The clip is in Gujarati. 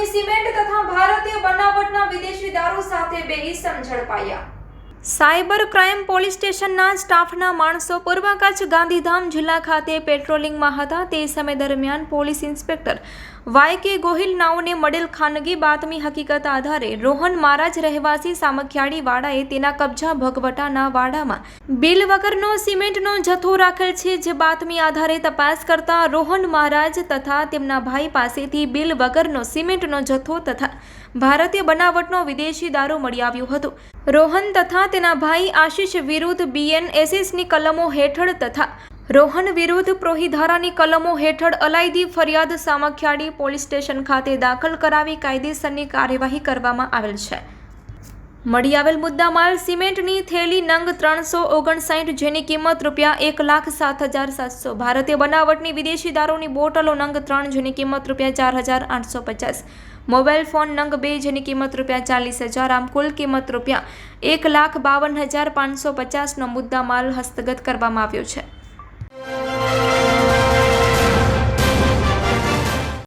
કંપની સિમેન્ટ તથા ભારતીય બનાવટના વિદેશી દારૂ સાથે બે ઇસમ ઝડપાયા. સાયબર ક્રાઇમ પોલીસ સ્ટેશનના સ્ટાફના માણસો પૂર્વ કચ્છ ગાંધીધામ જિલ્લા ખાતે પેટ્રોલિંગમાં હતા. તે સમય દરમિયાન પોલીસ ઇન્સ્પેક્ટર વાય કે ગોહિલ નાઓને મળેલ ખાનગી બાતમી હકીકત આધારે રોહન મહારાજ રહેવાસી સામખિયાળી વાડાએ તેના કબજા ભગવટાના વાડામાં બિલ વગરનો સિમેન્ટનો જથ્થો રાખેલ છે, જે બાતમી આધારે તપાસ કરતા રોહન મહારાજ તથા તેમના ભાઈ પાસેથી બિલ વગરનો સિમેન્ટનો જથ્થો તથા ભારતીય બનાવટનો વિદેશી દારૂ મળી આવ્યો હતું. રોહન તથા તેના ભાઈ આશિષ વિરુદ્ધ બીએનએસએસની કલમો હેઠળ તથા રોહન વિરુદ્ધ પ્રોહિધારાની કલમો હેઠળ અલાયદી ફરિયાદ સામખિયાળી પોલીસ સ્ટેશન ખાતે દાખલ કરાવી કાયદેસરની કાર્યવાહી કરવામાં આવેલ છે. મળી આવેલ મુદ્દામાલ સિમેન્ટની થેલી નંગ ત્રણસો ઓગણસાઠ જેની કિંમત રૂપિયા એક લાખ સાત હજાર સાતસો ભારતીય બનાવટની વિદેશી દારૂની બોટલો નંગ ત્રણ જેની કિંમત રૂપિયા ચાર હજાર આઠસો પચાસ મોબાઈલ ફોન નંગ બે જેની કિંમત રૂપિયા ચાલીસ હજાર, આમ કુલ કિંમત રૂપિયા એક લાખ બાવન હજાર પાંચસો પચાસનો મુદ્દામાલ હસ્તગત કરવામાં આવ્યો છે.